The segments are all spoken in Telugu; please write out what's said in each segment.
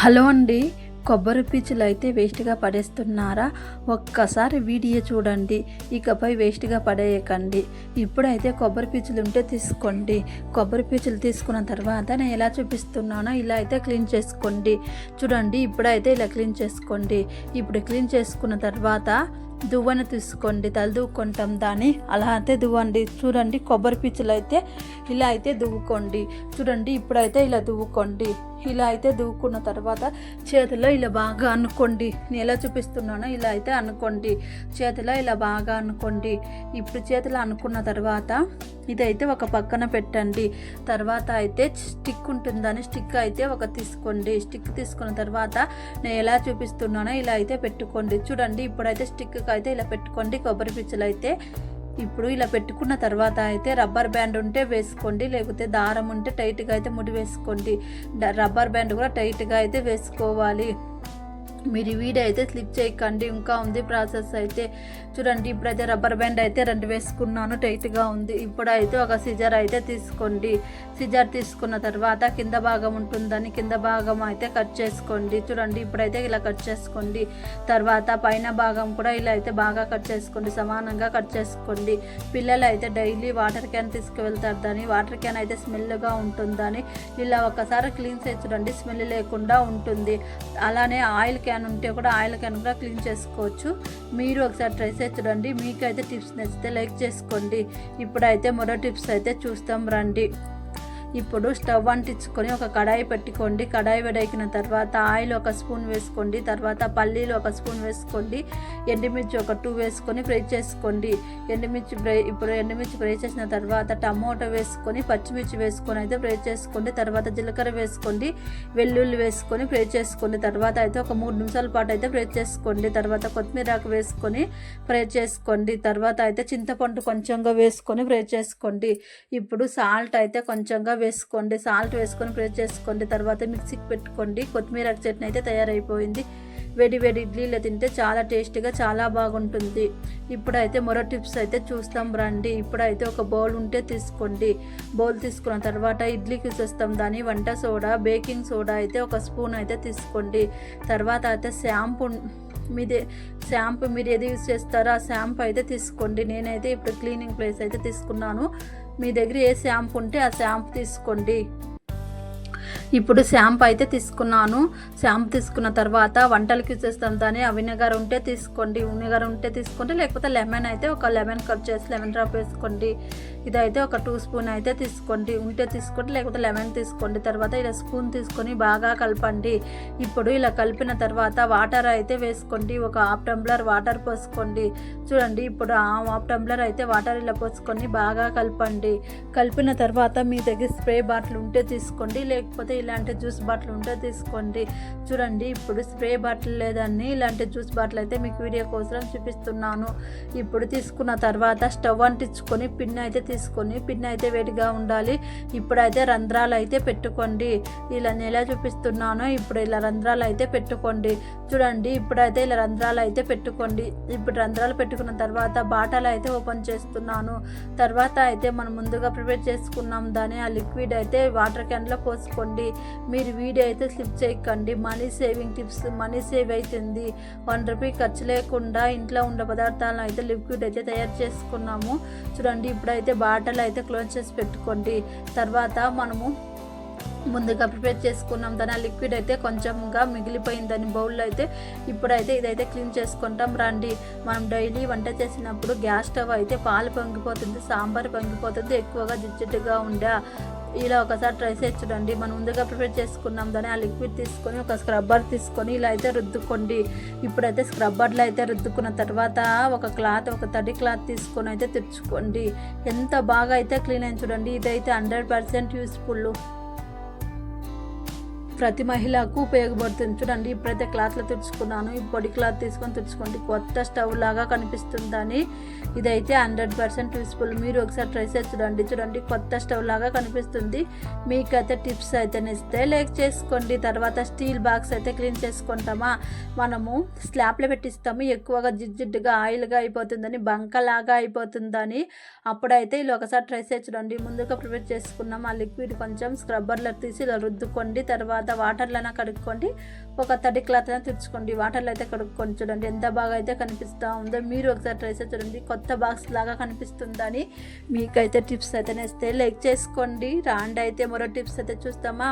హలో అండి. కొబ్బరి పీచులు అయితే వేస్ట్గా పడేస్తున్నారా? ఒక్కసారి వీడియో చూడండి. ఇకపై వేస్ట్గా పడేయకండి. ఇప్పుడైతే కొబ్బరి పీచులు ఉంటే తీసుకోండి. కొబ్బరి పీచులు తీసుకున్న తర్వాత నేను ఎలా చూపిస్తున్నానో ఇలా అయితే క్లీన్ చేసుకోండి. చూడండి ఇప్పుడైతే ఇలా క్లీన్ చేసుకోండి. ఇప్పుడు క్లీన్ చేసుకున్న తర్వాత దువ్వను తీసుకోండి తల దువ్వుకుంటాం దాన్ని. అలా అయితే దువ్వండి. చూడండి కొబ్బరి పీచులు అయితే ఇలా అయితే దువ్వుకోండి. చూడండి ఇప్పుడైతే ఇలా దువ్వుకోండి. ఇలా అయితే దువ్వుకున్న తర్వాత చేతిలో ఇలా బాగా అనుకోండి. నేను ఎలా చూపిస్తున్నానో ఇలా అయితే అనుకోండి. చేతిలో ఇలా బాగా అనుకోండి. ఇప్పుడు చేతిలో అనుకున్న తర్వాత ఇదైతే ఒక పక్కన పెట్టండి. తర్వాత అయితే స్టిక్ ఉంటుందని స్టిక్ అయితే ఒక తీసుకోండి. స్టిక్ తీసుకున్న తర్వాత నేను ఎలా చూపిస్తున్నానో ఇలా అయితే పెట్టుకోండి. చూడండి ఇప్పుడైతే స్టిక్ అయితే ఇలా పెట్టుకోండి. కొబ్బరి పిచ్చలు అయితే ఇప్పుడు ఇలా పెట్టుకున్న తర్వాత అయితే రబ్బర్ బ్యాండ్ ఉంటే వేసుకోండి. లేకపోతే దారం ఉంటే టైట్గా అయితే ముడి వేసుకోండి. రబ్బర్ బ్యాండ్ కూడా టైట్గా అయితే వేసుకోవాలి. మీరు ఈ వీడియో అయితే స్లిప్ చేయకండి. ఇంకా ఉంది ప్రాసెస్ అయితే. చూడండి ఇప్పుడైతే రబ్బర్ బ్యాండ్ అయితే రెండు వేసుకున్నాను. టైట్గా ఉంది. ఇప్పుడైతే ఒక సిజర్ అయితే తీసుకోండి. సిజర్ తీసుకున్న తర్వాత కింద భాగం ఉంటుందని కింద భాగం అయితే కట్ చేసుకోండి. చూడండి ఇప్పుడైతే ఇలా కట్ చేసుకోండి. తర్వాత పైన భాగం కూడా ఇలా అయితే బాగా కట్ చేసుకోండి. సమానంగా కట్ చేసుకోండి. పిల్లలు అయితే డైలీ వాటర్ క్యాన్ తీసుకువెళ్తారు దాన్ని వాటర్ క్యాన్ అయితే స్మెల్గా ఉంటుందని. ఇలా ఒకసారి క్లీన్ చేసి చూడండి. స్మెల్ లేకుండా ఉంటుంది. అలానే ఆయిల్ క్యాన్ ఉంటే కూడా ఆయిల్ క్యాన్ కూడా క్లీన్ చేసుకోవచ్చు. మీరు ఒకసారి ట్రై చేసి చూడండి. మీకైతే టిప్స్ నచ్చితే లైక్ చేసుకోండి. ఇప్పుడైతే మరో టిప్స్ అయితే చూస్తాం. రండి. ఇప్పుడు స్టవ్ అంటించుకొని ఒక కడాయి పెట్టుకోండి. కడాయి వేడెక్కిన తర్వాత ఆయిల్ ఒక స్పూన్ వేసుకోండి. తర్వాత పల్లీలు ఒక స్పూన్ వేసుకోండి. ఎండుమిర్చి ఒక టూ వేసుకొని ఫ్రై చేసుకోండి. ఎండుమిర్చి ఫ్రై ఇప్పుడు ఎండుమిర్చి ఫ్రై చేసిన తర్వాత టమోటా వేసుకొని పచ్చిమిర్చి వేసుకొని అయితే ఫ్రై చేసుకోండి. తర్వాత జీలకర్ర వేసుకోండి. వెల్లుల్లి వేసుకొని ఫ్రై చేసుకోండి. తర్వాత అయితే ఒక మూడు నిమిషాల పాటు అయితే ఫ్రై చేసుకోండి. తర్వాత కొత్తిమీర ఆకు వేసుకొని ఫ్రై చేసుకోండి. తర్వాత అయితే చింతపండు కొంచెంగా వేసుకొని ఫ్రై చేసుకోండి. ఇప్పుడు సాల్ట్ అయితే కొంచెంగా వేసుకోండి సాల్ట్ వేసుకొని ఫ్రై చేసుకోండి తర్వాత మిక్సీకి పెట్టుకోండి. కొత్తిమీర చట్నీ అయితే తయారైపోయింది. వేడి వేడి ఇడ్లీలో తింటే చాలా టేస్టీగా చాలా బాగుంటుంది. ఇప్పుడైతే మరో టిప్స్ అయితే చూస్తాం రండి. ఇప్పుడైతే ఒక బౌల్ ఉంటే తీసుకోండి. బౌల్ తీసుకున్న తర్వాత ఇడ్లీకి చూస్తాం. దాని వంట సోడా బేకింగ్ సోడా అయితే ఒక స్పూన్ అయితే తీసుకోండి. తర్వాత అయితే షాంపూ మీదే షాంపూ మీరు ఏది యూజ్ చేస్తారో ఆ షాంపూ అయితే తీసుకోండి. నేనైతే ఇప్పుడు క్లీనింగ్ ప్లేస్ అయితే తీసుకున్నాను. మీ దగ్గర ఏ షాంపూ ఉంటే ఆ షాంపూ తీసుకోండి. ఇప్పుడు షాంపూ అయితే తీసుకున్నాను. షాంపూ తీసుకున్న తర్వాత వంటలకి చేస్తాం దాన్ని ఆ విnegar ఉంటే తీసుకోండి. విnegar ఉంటే తీసుకోండి. లేకపోతే లెమన్ అయితే ఒక లెమన్ కట్ చేసి లెమన్ డ్రాప్ వేసుకోండి. ఇదైతే ఒక టూ స్పూన్ అయితే తీసుకోండి. ఉంటే తీసుకోండి లేకపోతే లెమన్ తీసుకోండి. తర్వాత ఇలా స్పూన్ తీసుకొని బాగా కలపండి. ఇప్పుడు ఇలా కలిపిన తర్వాత వాటర్ అయితే వేసుకోండి. ఒక హాఫ్ టంబ్లర్ వాటర్ పోసుకోండి. చూడండి ఇప్పుడు ఆ హాఫ్ టంబ్లర్ అయితే వాటర్ ఇలా పోసుకొని బాగా కలపండి. కలిపిన తర్వాత మీ దగ్గర స్ప్రే బాటిల్ ఉంటే తీసుకోండి. లేకపోతే ఇలాంటి జ్యూస్ బాటిల్ ఉంటే తీసుకోండి. చూడండి ఇప్పుడు స్ప్రే బాటిల్ లేదని ఇలాంటి జ్యూస్ బాటిల్ అయితే మీకు వీడియో కోసం చూపిస్తున్నాను. ఇప్పుడు తీసుకున్న తర్వాత స్టవ్ అంటించుకొని పిన్ అయితే తీసుకొని పిన్ అయితే వేడిగా ఉండాలి. ఇప్పుడైతే రంధ్రాలు అయితే పెట్టుకోండి. ఇలా ఎలా చూపిస్తున్నానో. ఇప్పుడు ఇలా రంధ్రాలు అయితే పెట్టుకోండి. చూడండి ఇప్పుడైతే ఇలా రంధ్రాలు అయితే పెట్టుకోండి. ఇప్పుడు రంధ్రాలు పెట్టుకున్న తర్వాత బాటలు అయితే ఓపెన్ చేస్తున్నాను. తర్వాత అయితే మనం ముందుగా ప్రిపేర్ చేసుకున్నాం. దాని ఆ లిక్విడ్ అయితే వాటర్ క్యాన్లో పోసుకోండి. మీరు వీడియో అయితే స్లిప్ చేయకండి. Money saving tips money save అవుతుంది వన్ రూపీ ఖర్చు లేకుండా ఇంట్లో ఉండే పదార్థాలను అయితే లిక్విడ్ అయితే తయారు చేసుకున్నాము. చూడండి ఇప్పుడైతే బాటలు అయితే క్లోజ్ చేసి పెట్టుకోండి. తర్వాత మనము ముందుగా ప్రిపేర్ చేసుకున్నాం. దాని ఆ లిక్విడ్ అయితే కొంచెంగా మిగిలిపోయిందని బౌల్లో అయితే ఇప్పుడైతే ఇదైతే క్లీన్ చేసుకుంటాం. రండి. మనం డైలీ వంట చేసినప్పుడు గ్యాస్ స్టవ్ అయితే పాలు పొంగిపోతుంది సాంబార్ పొంగిపోతుంది ఎక్కువగా జిడ్జిడ్డుగా ఉండే ఇలా ఒకసారి ట్రై చేసి చూడండి. మనం ముందుగా ప్రిపేర్ చేసుకున్నాం. దాన్ని ఆ లిక్విడ్ తీసుకొని ఒక స్క్రబ్బర్ తీసుకొని ఇలా అయితే రుద్దుకోండి. ఇప్పుడైతే స్క్రబ్బర్లో అయితే రుద్దుకున్న తర్వాత ఒక క్లాత్ ఒక తడి క్లాత్ తీసుకొని అయితే తెచ్చుకోండి. ఎంత బాగా అయితే క్లీన్ అయింది చూడండి. ఇదైతే హండ్రెడ్ పర్సెంట్ యూస్ఫుల్ ప్రతి మహిళకు ఉపయోగపడుతుంది. చూడండి ఇప్పుడైతే క్లాత్లో తుడుచుకున్నాను. ఈ పొడి క్లాత్ తీసుకొని తుడుచుకోండి. కొత్త స్టవ్ లాగా కనిపిస్తుందని. ఇదైతే హండ్రెడ్ పర్సెంట్ యూస్ఫుల్. మీరు ఒకసారి ట్రై చేసి చూడండి. చూడండి కొత్త స్టవ్ లాగా కనిపిస్తుంది. మీకైతే టిప్స్ అయితే ఇస్తే లేక్ చేసుకోండి. తర్వాత స్టీల్ బాక్స్ అయితే క్లీన్ చేసుకుంటామా? మనము స్లాబ్లో పెట్టిస్తాము. ఎక్కువగా జిడ్జిడ్డుగా ఆయిల్గా అయిపోతుందని బంకలాగా అయిపోతుందని. అప్పుడైతే ఇలా ఒకసారి ట్రై చేసి చూడండి. ముందుగా ప్రిపేర్ చేసుకున్నాం ఆ లిక్విడ్ కొంచెం స్క్రబ్బర్లో తీసి ఇలా రుద్దుకోండి. తర్వాత తర్వాత వాటర్లోనే కడుక్కోండి. ఒక తడి క్లాత్ అయినా తుడుచుకోండి. వాటర్లో అయితే కడుక్కొని చూడండి. ఎంత బాగా అయితే కనిపిస్తూ ఉందో మీరు ఒకసారి ట్రై చేసి చూడండి. కొత్త బాక్స్ లాగా కనిపిస్తుందని మీకైతే టిప్స్ అయితే నేస్తే లైక్ చేసుకోండి. రాండి అయితే మరో టిప్స్ అయితే చూస్తామా?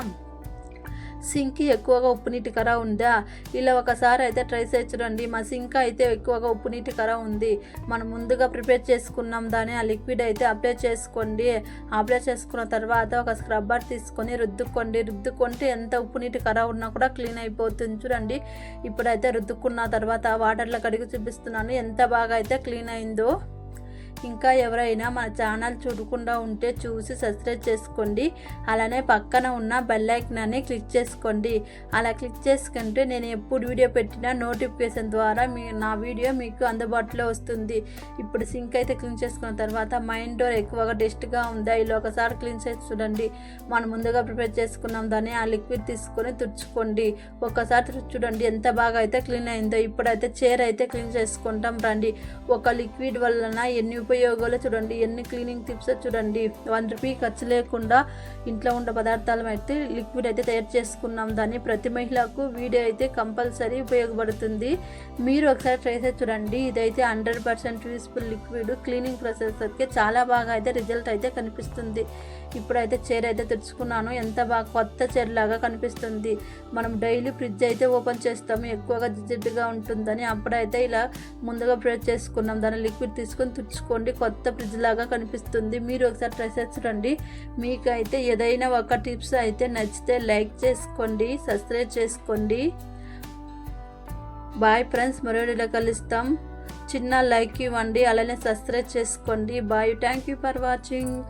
సింక్ ఎక్కువగా ఉప్పు నీటి కర ఉందా? ఇలా ఒకసారి అయితే ట్రై చేసి చూడండి మా సింక్ అయితే ఎక్కువగా ఉప్పు నీటి కర ఉంది. మనం ముందుగా ప్రిపేర్ చేసుకున్నాం దాన్ని ఆ లిక్విడ్ అయితే అప్లై చేసుకోండి. అప్లై చేసుకున్న తర్వాత ఒక స్క్రబ్బర్ తీసుకొని రుద్దుకోండి. రుద్దుకుంటే ఎంత ఉప్పు నీటి కర ఉన్నా కూడా క్లీన్ అయిపోతుంది చూడండి. ఇప్పుడైతే రుద్దుకున్న తర్వాత వాటర్లో కడిగి చూపిస్తున్నాను. ఎంత బాగా అయితే క్లీన్ అయిందో. ఇంకా ఎవరైనా మన ఛానల్ చూడకుండా ఉంటే చూసి సబ్స్క్రైబ్ చేసుకోండి. అలానే పక్కన ఉన్న బెల్ క్లిక్ చేసుకోండి. అలా క్లిక్ చేసుకుంటే నేను ఎప్పుడు వీడియో పెట్టినా నోటిఫికేషన్ ద్వారా మీ నా వీడియో మీకు అందుబాటులో వస్తుంది. ఇప్పుడు సింక్ అయితే క్లీన్ చేసుకున్న తర్వాత మైండ్ డోర్ ఎక్కువగా డస్ట్గా ఉందా. ఇలా ఒకసారి క్లీన్ చేసి చూడండి. మనం ముందుగా ప్రిపేర్ చేసుకున్నాం దాన్ని ఆ లిక్విడ్ తీసుకొని తుడుచుకోండి. ఒక్కసారి చూడండి ఎంత బాగా అయితే క్లీన్ అయిందో. ఇప్పుడైతే చైర్ అయితే క్లీన్ చేసుకుంటాం రండి. ఒక లిక్విడ్ వలన ఎన్ని ఉపయోగాలు చూడండి ఎన్ని క్లీనింగ్ టిప్స్ చూడండి. వన్ రూపీ ఖర్చు లేకుండా ఇంట్లో ఉన్న పదార్థాలు అయితే లిక్విడ్ అయితే తయారు చేసుకున్నాం. దాన్ని ప్రతి మహిళకు వీడియో అయితే కంపల్సరీ ఉపయోగపడుతుంది. మీరు ఒకసారి ట్రై చేసి చూడండి. ఇదైతే hundred percent useful liquid cleaning process అయితే చాలా బాగా అయితే రిజల్ట్ అయితే కనిపిస్తుంది. ఇప్పుడైతే చైర్ అయితే తెచ్చుకున్నాను ఎంత బాగా కొత్త చైర్ లాగా కనిపిస్తుంది. మనం డైలీ ఫ్రిడ్జ్ అయితే ఓపెన్ చేస్తాము. ఎక్కువగా జిడ్డుగా ఉంటుందని అప్పుడైతే ఇలా ముందుగా ప్రిపేర్ చేసుకున్నాం. దాని లిక్విడ్ తీసుకొని తుడుచుకోండి. కొత్త ఫ్రిడ్జ్ లాగా కనిపిస్తుంది. మీరు ఒకసారి ట్రై చేసి మీకైతే ఏదైనా ఒక టిప్స్ అయితే నచ్చితే లైక్ చేసుకోండి సబ్స్క్రైబ్ చేసుకోండి. Bye friends. మరో కలుస్తాం. చిన్న లైక్ ఇవ్వండి. అలానే సబ్స్క్రైబ్ చేసుకోండి. Bye. Thank you for watching.